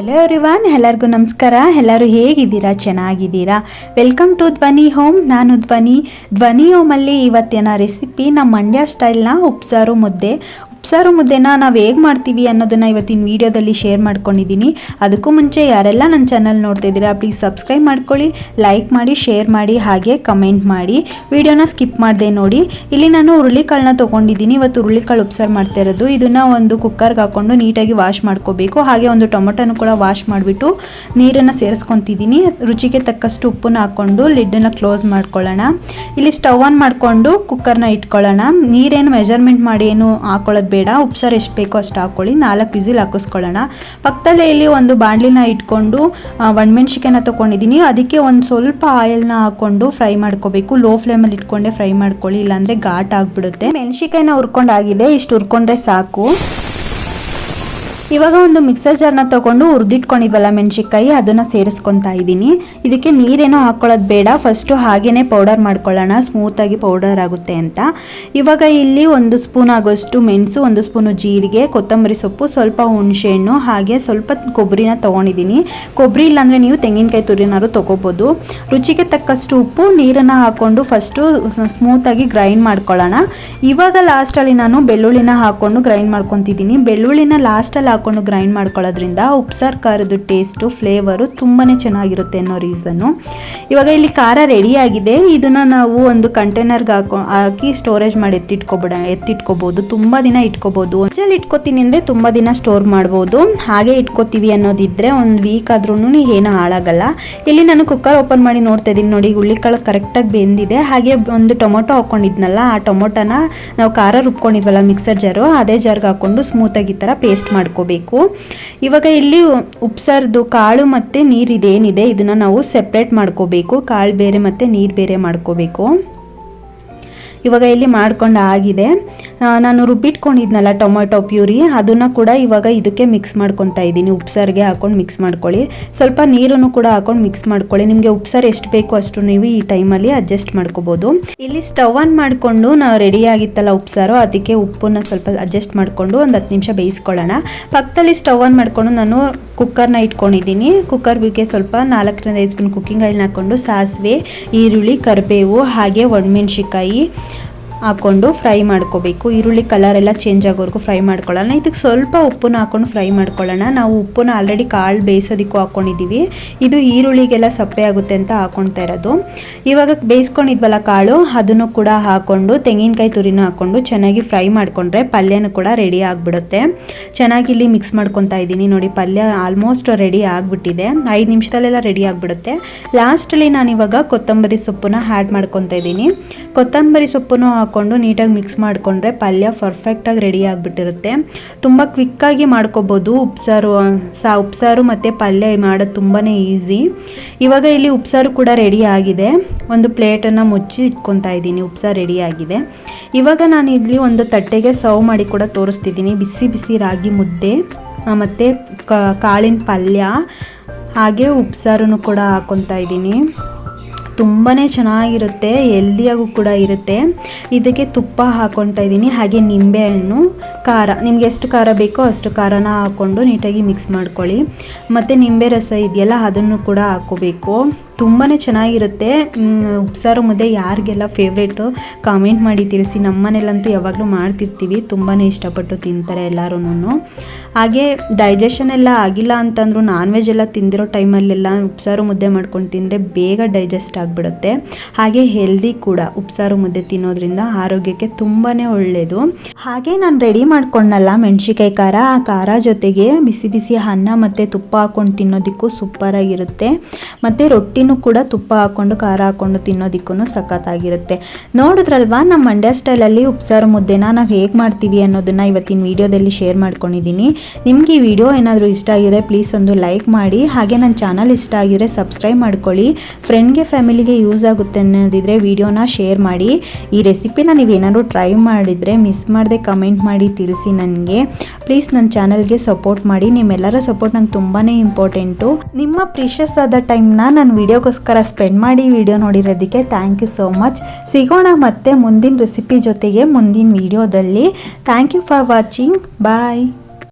Hello everyone ಎಲ್ಲರಿಗೂ ನಮಸ್ಕಾರ. ಎಲ್ಲರೂ ಹೇಗಿದ್ದೀರಾ? ಚೆನ್ನಾಗಿದ್ದೀರಾ? ವೆಲ್ಕಮ್ ಟು ಧ್ವನಿ ಹೋಮ್ ನಾನು ಧ್ವನಿ ಧ್ವನಿ ಹೋಮಲ್ಲಿ ಇವತ್ತಿನ ರೆಸಿಪಿ ನಮ್ಮ ಮಂಡ್ಯ ಸ್ಟೈಲ್ನ ಉಪ್ಸಾರು ಮುದ್ದೆ. ಉಪ್ಸಾರು ಮುದ್ದೆನ ನಾವು ಹೇಗೆ ಮಾಡ್ತೀವಿ ಅನ್ನೋದನ್ನು ಇವತ್ತಿನ ವಿಡಿಯೋದಲ್ಲಿ ಶೇರ್ ಮಾಡ್ಕೊಂಡಿದ್ದೀನಿ ಅದಕ್ಕೂ ಮುಂಚೆ ಯಾರೆಲ್ಲ ನನ್ನ ಚಾನಲ್ ನೋಡ್ತಾ ಇದ್ದೀರಾ ಪ್ಲೀಸ್ ಸಬ್ಸ್ಕ್ರೈಬ್ ಮಾಡ್ಕೊಳ್ಳಿ ಲೈಕ್ ಮಾಡಿ ಶೇರ್ ಮಾಡಿ, ಹಾಗೆ ಕಮೆಂಟ್ ಮಾಡಿ. ವಿಡಿಯೋನ ಸ್ಕಿಪ್ ಮಾಡಿದೆ ನೋಡಿ. ಇಲ್ಲಿ ನಾನು ಹುರುಳಿಕಾಳನ್ನ ತೊಗೊಂಡಿದ್ದೀನಿ ಇವತ್ತು ಹುರುಳಿಕಾಳು ಉಪ್ಸಾರು ಮಾಡ್ತಾ ಇರೋದು. ಇದನ್ನು ಒಂದು ಕುಕ್ಕರ್ಗೆ ಹಾಕ್ಕೊಂಡು ನೀಟಾಗಿ ವಾಶ್ ಮಾಡ್ಕೋಬೇಕು. ಹಾಗೆ ಒಂದು ಟೊಮೊಟೊನು ಕೂಡ ವಾಶ್ ಮಾಡಿಬಿಟ್ಟು ನೀರನ್ನು ಸೇರಿಸ್ಕೊತಿದ್ದೀನಿ ರುಚಿಗೆ ತಕ್ಕಷ್ಟು ಉಪ್ಪನ್ನ ಹಾಕ್ಕೊಂಡು ಲಿಡ್ಡನ್ನು ಕ್ಲೋಸ್ ಮಾಡ್ಕೊಳ್ಳೋಣ. ಇಲ್ಲಿ ಸ್ಟವ್ ಆನ್ ಮಾಡಿಕೊಂಡು ಕುಕ್ಕರ್ನ ಇಟ್ಕೊಳ್ಳೋಣ. ನೀರೇನು ಮೆಜರ್ಮೆಂಟ್ ಮಾಡಿ ಏನು ಹಾಕೊಳ್ಳೋದು ಬೇಡ, ಉಪ್ಸಾರು ಎಷ್ಟು ಬೇಕೋ ಅಷ್ಟು ಹಾಕ್ಕೊಳ್ಳಿ, ನಾಲ್ಕು ವಿಸಿಲ್ ಹಾಕಿಸ್ಕೊಳ್ಳೋಣ. ಪಕ್ಕದಲ್ಲೇ ಇಲ್ಲಿ ಒಂದು ಬಾಣಲಿನ ಇಟ್ಕೊಂಡು ಒಣಮೆಣ್ಸಿಕಾಯನ್ನ ತೊಗೊಂಡಿದ್ದೀನಿ. ಅದಕ್ಕೆ ಒಂದು ಸ್ವಲ್ಪ ಆಯಿಲ್ನ ಹಾಕ್ಕೊಂಡು ಫ್ರೈ ಮಾಡ್ಕೋಬೇಕು. ಲೋ ಫ್ಲೇಮಲ್ಲಿ ಇಟ್ಕೊಂಡೆ ಫ್ರೈ ಮಾಡ್ಕೊಳ್ಳಿ, ಇಲ್ಲಾಂದರೆ ಘಾಟ್ ಆಗಿಬಿಡುತ್ತೆ. ಮೆಣಸಿಕಾಯಿನ ಹುರ್ಕೊಂಡಾಗಿದೆ, ಇಷ್ಟು ಹುರ್ಕೊಂಡ್ರೆ ಸಾಕು. ಇವಾಗ ಒಂದು ಮಿಕ್ಸರ್ ಜಾರ್ನ ತಗೊಂಡು ಹುರಿದಿಟ್ಕೊಂಡಿದ್ವಲ್ಲ ಮೆಣಸಿನ್ಕಾಯಿ, ಅದನ್ನು ಸೇರಿಸ್ಕೊತಾ ಇದ್ದೀನಿ. ಇದಕ್ಕೆ ನೀರೇನೋ ಹಾಕ್ಕೊಳ್ಳೋದು ಬೇಡ. ಫಸ್ಟು ಹಾಗೇನೆ ಪೌಡರ್ ಮಾಡ್ಕೊಳ್ಳೋಣ. ಸ್ಮೂತಾಗಿ ಪೌಡರ್ ಆಗುತ್ತೆ ಅಂತ. ಇವಾಗ ಇಲ್ಲಿ ಒಂದು ಸ್ಪೂನ್ ಆಗೋಷ್ಟು ಮೆಣಸು, ಒಂದು ಸ್ಪೂನು ಜೀರಿಗೆ, ಕೊತ್ತಂಬರಿ ಸೊಪ್ಪು, ಸ್ವಲ್ಪ ಹುಣಸೆಹಣ್ಣು, ಹಾಗೆ ಸ್ವಲ್ಪ ಕೊಬ್ಬರಿನ ತೊಗೊಂಡಿದ್ದೀನಿ. ಕೊಬ್ಬರಿ ಇಲ್ಲಾಂದರೆ ನೀವು ತೆಂಗಿನಕಾಯಿ ತುರಿನಾರು ತೊಗೋಬೋದು. ರುಚಿಗೆ ತಕ್ಕಷ್ಟು ಉಪ್ಪು, ನೀರನ್ನು ಹಾಕ್ಕೊಂಡು ಫಸ್ಟು ಸ್ಮೂತಾಗಿ ಗ್ರೈಂಡ್ ಮಾಡ್ಕೊಳ್ಳೋಣ. ಇವಾಗ ಲಾಸ್ಟಲ್ಲಿ ನಾನು ಬೆಳ್ಳುಳ್ಳಿನ ಹಾಕ್ಕೊಂಡು ಗ್ರೈಂಡ್ ಮಾಡ್ಕೊತಿದ್ದೀನಿ. ಬೆಳ್ಳುಳ್ಳಿನ ಲಾಸ್ಟಲ್ಲಿ ಹಾಕ್ಕೊಂಡು ಗ್ರೈಂಡ್ ಮಾಡ್ಕೊಳ್ಳೋದ್ರಿಂದ ಉಪ್ಸಾರು ಖಾರದ ಟೇಸ್ಟು, ಫ್ಲೇವರು ತುಂಬಾ ಚೆನ್ನಾಗಿರುತ್ತೆ ಅನ್ನೋ ರೀಸನ್ನು. ಇವಾಗ ಇಲ್ಲಿ ಖಾರ ರೆಡಿಯಾಗಿದೆ. ಇದನ್ನು ನಾವು ಒಂದು ಕಂಟೈನರ್ಗೆ ಹಾಕೊ, ಹಾಕಿ ಸ್ಟೋರೇಜ್ ಮಾಡಿ ಎತ್ತಿಟ್ಕೊಬಿಡ, ಎತ್ತಿಟ್ಕೋಬೋದು. ತುಂಬ ದಿನ ಇಟ್ಕೋಬೋದು. ಒಂಚಲ್ಲಿ ಇಟ್ಕೋತೀನಿ ಅಂದರೆ ತುಂಬ ದಿನ ಸ್ಟೋರ್ ಮಾಡ್ಬೋದು. ಹಾಗೆ ಇಟ್ಕೋತೀವಿ ಅನ್ನೋದಿದ್ರೆ ಒಂದು ವೀಕ್ ಆದ್ರೂ ಏನು ಹಾಳಾಗಲ್ಲ. ಇಲ್ಲಿ ನಾನು ಕುಕ್ಕರ್ ಓಪನ್ ಮಾಡಿ ನೋಡ್ತಾ ಇದ್ದೀನಿ ನೋಡಿ ಹುಳ್ಳಿಕಾಳು ಕರೆಕ್ಟಾಗಿ ಬೆಂದಿದೆ. ಹಾಗೆ ಒಂದು ಟೊಮೊಟೊ ಹಾಕ್ಕೊಂಡಿದ್ನಲ್ಲ ಆ ಟೊಮೊಟೊನ ನಾವು ಖಾರ ರುಬ್ಕೊಂಡಿದ್ವಲ್ಲ ಮಿಕ್ಸರ್ ಜಾರು ಅದೇ ಜಾರ್ಗೆ ಹಾಕ್ಕೊಂಡು ಸ್ಮೂತಾಗಿ ಈ ಥರ ಪೇಸ್ಟ್ ಮಾಡ್ಕೋಬೇಕು. ಇವಾಗ ಇಲ್ಲಿ ಉಪ್ಸಾರ್ದು ಕಾಳು ಮತ್ತು ನೀರು ಇದೇನಿದೆ ಇದನ್ನು ನಾವು ಸೆಪ್ರೇಟ್ ಮಾಡ್ಕೋಬೇಕು. ಕಾಳು ಬೇರೆ ಮತ್ತು ನೀರು ಬೇರೆ ಮಾಡ್ಕೋಬೇಕು. ಇವಾಗ ಇಲ್ಲಿ ಮಾಡ್ಕೊಂಡು ಆಗಿದೆ. ನಾನು ರುಬ್ಬಿಟ್ಕೊಂಡಿದ್ನಲ್ಲ ಟೊಮೊಟೊ ಪ್ಯೂರಿ, ಅದನ್ನು ಕೂಡ ಇವಾಗ ಇದಕ್ಕೆ ಮಿಕ್ಸ್ ಮಾಡ್ಕೊತಾ ಇದ್ದೀನಿ. ಉಪ್ಸಾರಿಗೆ ಹಾಕೊಂಡು ಮಿಕ್ಸ್ ಮಾಡ್ಕೊಳ್ಳಿ. ಸ್ವಲ್ಪ ನೀರನ್ನು ಕೂಡ ಹಾಕೊಂಡು ಮಿಕ್ಸ್ ಮಾಡ್ಕೊಳ್ಳಿ. ನಿಮಗೆ ಉಪ್ಸಾರು ಎಷ್ಟು ಬೇಕು ಅಷ್ಟು ನೀವು ಈ ಟೈಮಲ್ಲಿ ಅಡ್ಜಸ್ಟ್ ಮಾಡ್ಕೋಬೋದು. ಇಲ್ಲಿ ಸ್ಟವ್ ಆನ್ ಮಾಡಿಕೊಂಡು ನಾವು ರೆಡಿ ಆಗಿತ್ತಲ್ಲ ಉಪ್ಸಾರು ಅದಕ್ಕೆ ಉಪ್ಪನ್ನ ಸ್ವಲ್ಪ ಅಡ್ಜಸ್ಟ್ ಮಾಡಿಕೊಂಡು ಒಂದು ಹತ್ತು ನಿಮಿಷ ಬೇಯಿಸ್ಕೊಳ್ಳೋಣ. ಪಕ್ಕದಲ್ಲಿ ಸ್ಟವ್ ಆನ್ ಮಾಡಿಕೊಂಡು ನಾನು ಕುಕ್ಕರ್ನ ಇಟ್ಕೊಂಡಿದ್ದೀನಿ. ಕುಕ್ಕರ್ಗೆ ಸ್ವಲ್ಪ ನಾಲ್ಕರಿಂದ ಐದು ಸ್ಪೂನ್ ಕುಕ್ಕಿಂಗ್ ಆಯಿಲ್ನ ಹಾಕ್ಕೊಂಡು ಸಾಸಿವೆ, ಈರುಳ್ಳಿ, ಕರಿಬೇವು, ಹಾಗೆ ಒಣಮೆಣ್ಸಿಕಾಯಿ ಹಾಕ್ಕೊಂಡು ಫ್ರೈ ಮಾಡ್ಕೋಬೇಕು. ಈರುಳ್ಳಿ ಕಲರ್ ಎಲ್ಲ ಚೇಂಜ್ ಆಗೋವರೆಗೂ ಫ್ರೈ ಮಾಡ್ಕೊಳ್ಳೋಣ. ಇದಕ್ಕೆ ಸ್ವಲ್ಪ ಉಪ್ಪನ್ನ ಹಾಕ್ಕೊಂಡು ಫ್ರೈ ಮಾಡ್ಕೊಳ್ಳೋಣ. ನಾವು ಉಪ್ಪನ್ನ ಆಲ್ರೆಡಿ ಕಾಳು ಬೇಯಿಸೋದಕ್ಕೂ ಹಾಕ್ಕೊಂಡಿದ್ದೀವಿ ಇದು ಈರುಳ್ಳಿಗೆಲ್ಲ ಸಪ್ಪೆ ಆಗುತ್ತೆ ಅಂತ ಹಾಕ್ಕೊಳ್ತಾ ಇರೋದು. ಇವಾಗ ಬೇಯಿಸ್ಕೊಂಡಿದ್ವಲ್ಲ ಕಾಳು, ಅದನ್ನು ಕೂಡ ಹಾಕ್ಕೊಂಡು ತೆಂಗಿನಕಾಯಿ ತುರಿನ ಹಾಕ್ಕೊಂಡು ಚೆನ್ನಾಗಿ ಫ್ರೈ ಮಾಡಿಕೊಂಡ್ರೆ ಪಲ್ಯನೂ ಕೂಡ ರೆಡಿ ಆಗಿಬಿಡುತ್ತೆ. ಚೆನ್ನಾಗಿ ಇಲ್ಲಿ ಮಿಕ್ಸ್ ಮಾಡ್ಕೊತಾ ಇದ್ದೀನಿ. ನೋಡಿ, ಪಲ್ಯ ಆಲ್ಮೋಸ್ಟ್ ರೆಡಿ ಆಗಿಬಿಟ್ಟಿದೆ. ಐದು ನಿಮಿಷದಲ್ಲೆಲ್ಲ ರೆಡಿ ಆಗಿಬಿಡುತ್ತೆ. ಲಾಸ್ಟಲ್ಲಿ ನಾನು ಇವಾಗ ಕೊತ್ತಂಬರಿ ಸೊಪ್ಪನ್ನ ಆ್ಯಡ್ ಮಾಡ್ಕೊತಾ ಇದ್ದೀನಿ. ಕೊತ್ತಂಬರಿ ಸೊಪ್ಪನ್ನು ಹಾಕ್ಕೊಂಡು ನೀಟಾಗಿ ಮಿಕ್ಸ್ ಮಾಡಿಕೊಂಡ್ರೆ ಪಲ್ಯ ಪರ್ಫೆಕ್ಟಾಗಿ ರೆಡಿ ಆಗಿಬಿಟ್ಟಿರುತ್ತೆ. ತುಂಬ ಕ್ವಿಕ್ಕಾಗಿ ಮಾಡ್ಕೋಬೋದು. ಉಪ್ಸಾರು ಸಾ, ಉಪ್ಸಾರು ಮತ್ತು ಪಲ್ಯ ಮಾಡೋದು ತುಂಬಾ ಈಸಿ ಇವಾಗ ಇಲ್ಲಿ ಉಪ್ಸಾರು ಕೂಡ ರೆಡಿ ಆಗಿದೆ. ಒಂದು ಪ್ಲೇಟನ್ನು ಮುಚ್ಚಿ ಇಟ್ಕೊತಾ ಇದ್ದೀನಿ. ಉಪ್ಸಾರು ರೆಡಿ ಆಗಿದೆ. ಇವಾಗ ನಾನು ಇಲ್ಲಿ ಒಂದು ತಟ್ಟೆಗೆ ಸರ್ವ್ ಮಾಡಿ ಕೂಡ ತೋರಿಸ್ತಿದ್ದೀನಿ. ಬಿಸಿ ಬಿಸಿ ರಾಗಿ ಮುದ್ದೆ ಮತ್ತು ಕಾಳಿನ ಪಲ್ಯ, ಹಾಗೆ ಉಪ್ಸಾರು ಕೂಡ ಹಾಕೊತಾ ಇದ್ದೀನಿ. ತುಂಬಾ ಚೆನ್ನಾಗಿರುತ್ತೆ ಹೆಲ್ದಿಯಾಗೂ ಕೂಡ ಇರುತ್ತೆ. ಇದಕ್ಕೆ ತುಪ್ಪ ಹಾಕ್ಕೊತಾ ಇದ್ದೀನಿ, ಹಾಗೆ ನಿಂಬೆಹಣ್ಣು, ಖಾರ. ನಿಮ್ಗೆ ಎಷ್ಟು ಖಾರ ಬೇಕೋ ಅಷ್ಟು ಖಾರನ ಹಾಕ್ಕೊಂಡು ನೀಟಾಗಿ ಮಿಕ್ಸ್ ಮಾಡ್ಕೊಳ್ಳಿ. ಮತ್ತು ನಿಂಬೆ ರಸ ಇದೆಯಲ್ಲ, ಅದನ್ನು ಕೂಡ ಹಾಕ್ಕೋಬೇಕು. ತುಂಬಾ ಚೆನ್ನಾಗಿರುತ್ತೆ. ಉಪ್ಸಾರು ಮುದ್ದೆ ಯಾರಿಗೆಲ್ಲ ಫೇವ್ರೇಟು ಕಾಮೆಂಟ್ ಮಾಡಿ ತಿಳಿಸಿ. ನಮ್ಮನೇಲಂತೂ ಯಾವಾಗಲೂ ಮಾಡ್ತಿರ್ತೀವಿ. ತುಂಬಾ ಇಷ್ಟಪಟ್ಟು ತಿಂತಾರೆ ಎಲ್ಲರೂ ಹಾಗೆ ಡೈಜೆಷನ್ ಎಲ್ಲ ಆಗಿಲ್ಲ ಅಂತಂದರೂ ನಾನ್ ವೆಜ್ ಎಲ್ಲ ತಿಂದಿರೋ ಟೈಮಲ್ಲೆಲ್ಲ ಉಪ್ಸಾರು ಮುದ್ದೆ ಮಾಡ್ಕೊಂಡು ತಿಂದರೆ ಬೇಗ ಡೈಜೆಸ್ಟ್ ಆಗಿಬಿಡುತ್ತೆ. ಹಾಗೆ ಹೆಲ್ದಿ ಕೂಡ ಉಪ್ಸಾರು ಮುದ್ದೆ ತಿನ್ನೋದ್ರಿಂದ ಆರೋಗ್ಯಕ್ಕೆ ತುಂಬಾ ಒಳ್ಳೆಯದು ಹಾಗೆ ನಾನು ರೆಡಿ ಮಾಡ್ಕೊಂಡಲ್ಲ ಮೆಣಸಿಕಾಯಿ ಖಾರ. ಆ ಖಾರ ಜೊತೆಗೆ ಬಿಸಿ ಬಿಸಿ ಅನ್ನ ಮತ್ತು ತುಪ್ಪ ಹಾಕ್ಕೊಂಡು ತಿನ್ನೋದಕ್ಕೂ ಸೂಪರಾಗಿರುತ್ತೆ ಮತ್ತು ರೊಟ್ಟಿನೂ ಕೂಡ ತುಪ್ಪ ಹಾಕ್ಕೊಂಡು ಖಾರ ಹಾಕ್ಕೊಂಡು ತಿನ್ನೋದಕ್ಕೂ ಸಖತ್ತಾಗಿರುತ್ತೆ. ನೋಡಿದ್ರಲ್ವಾ, ನಮ್ಮ ಮಂಡ್ಯ ಸ್ಟೈಲಲ್ಲಿ ಉಪ್ಸಾರು ಮುದ್ದೆನ ನಾವು ಹೇಗೆ ಮಾಡ್ತೀವಿ ಅನ್ನೋದನ್ನು ಇವತ್ತಿನ ವಿಡಿಯೋದಲ್ಲಿ ಶೇರ್ ಮಾಡ್ಕೊಂಡಿದ್ದೀನಿ. ನಿಮಗೆ ಈ ವಿಡಿಯೋ ಏನಾದರೂ ಇಷ್ಟ ಆಗಿದ್ರೆ ಪ್ಲೀಸ್ ಒಂದು ಲೈಕ್ ಮಾಡಿ, ಹಾಗೆ ನನ್ನ ಚಾನಲ್ ಇಷ್ಟ ಆಗಿದ್ರೆ ಸಬ್ಸ್ಕ್ರೈಬ್ ಮಾಡ್ಕೊಳ್ಳಿ. ಫ್ರೆಂಡ್ಗೆ, ಫ್ಯಾಮಿಲಿಗೆ ಯೂಸ್ ಆಗುತ್ತೆ ಅನ್ನೋದಿದ್ರೆ ವಿಡಿಯೋನ ಶೇರ್ ಮಾಡಿ. ಈ ರೆಸಿಪಿನ ನೀವೇನಾದ್ರು ಟ್ರೈ ಮಾಡಿದರೆ ಮಿಸ್ ಮಾಡದೆ ಕಮೆಂಟ್ ಮಾಡಿ ತಿಳಿಸಿ ನನಗೆ. ಪ್ಲೀಸ್ ನನ್ನ ಚಾನಲ್ಗೆ ಸಪೋರ್ಟ್ ಮಾಡಿ, ನಿಮ್ಮೆಲ್ಲರ ಸಪೋರ್ಟ್ ನಂಗೆ ತುಂಬಾ ಇಂಪಾರ್ಟೆಂಟು. ನಿಮ್ಮ ಪ್ರೀಷಿಯಸ್ ಆದ ಟೈಮ್ನ ನಾನು ವಿಡಿಯೋಗೋಸ್ಕರ ಸ್ಪೆಂಡ್ ಮಾಡಿ ವಿಡಿಯೋ ನೋಡಿರೋದಕ್ಕೆ ಥ್ಯಾಂಕ್ ಯು ಸೋ ಮಚ್ ಸಿಗೋಣ ಮತ್ತೆ ಮುಂದಿನ ರೆಸಿಪಿ ಜೊತೆಗೆ ಮುಂದಿನ ವಿಡಿಯೋದಲ್ಲಿ. Thank you for watching bye